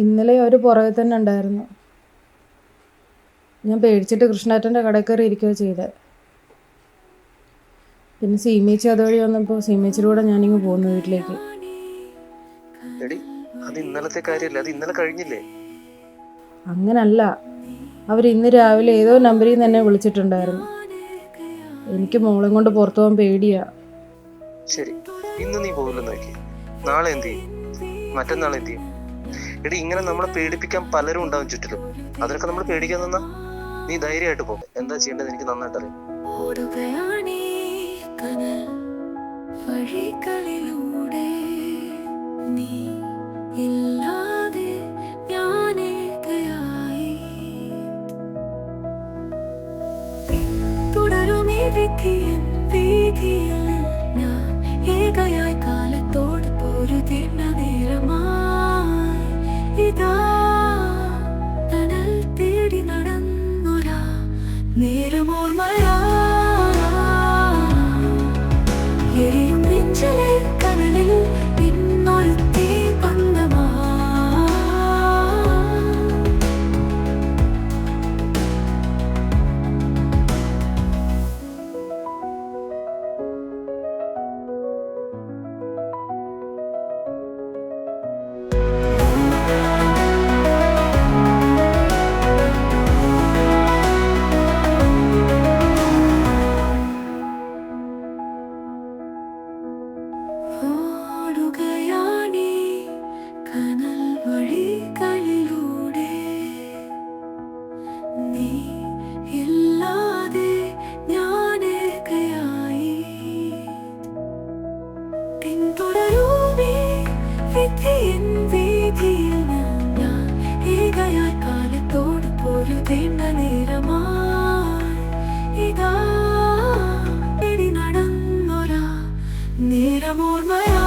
ഇന്നലെ അവർ പുറകെ തന്നെ ഉണ്ടായിരുന്നു. ഞാൻ പേടിച്ചിട്ട് കൃഷ്ണേട്ടന്റെ കടയിൽ കയറി ഇരിക്കുകയോ ചെയ്തത് പിന്നെ സീമേച്ചി അതുവഴി വന്നപ്പോൾ സീമേച്ചിലൂടെ ഞാനിങ്ങ് പോകുന്നു വീട്ടിലേക്ക്. എടി അത് ഇന്നലത്തെ കാര്യമല്ല? അത് ഇന്നലെ കഴിഞ്ഞില്ലേ? അങ്ങനല്ല. അവർ ഇന്ന് രാവിലെ ഏതോ നമ്പറിൽ നിന്ന് എന്നെ വിളിച്ചിട്ടുണ്ടായിരുന്നു. എനിക്ക് മോളെ കൊണ്ട് പുറത്തു പോകാൻ പേടിയാ. ശരി ഇന്ന് നീ പോകില്ലെന്ന് നോക്കി നാളെ എന്ത് ചെയ്യും? മറ്റന്നാൾ എന്ത് ചെയ്യും? എടി ഇങ്ങനെ നമ്മളെ പേടിപ്പിക്കാൻ പലരും ഉണ്ടാവും ചുറ്റിലും. അതിനൊക്കെ നമ്മൾ പേടിക്കാൻ നീ ധൈര്യമായിട്ട് പോ. എന്താ ചെയ്യേണ്ടത് എനിക്ക് നന്നായിട്ട് അറിയാം. നീ ഇല്ലാതെ വിധിയൻ വീതിയിൽ നേരമ എൻ വീതിയിൽ ഞാൻ ഏകയായി കാലത്തോട് പൊരുതേണ്ട നേരമാ ഇതാ നടന്നൊരാ നേരമോർമയാ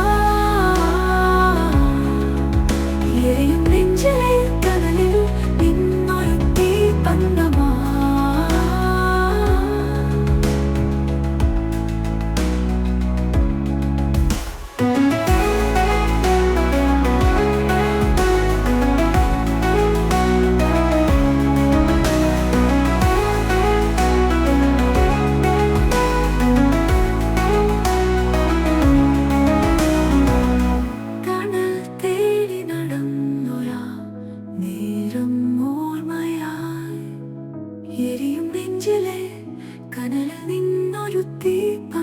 എരിയും നെഞ്ചിലെ കനല നിന്നൊരു തീപ്പ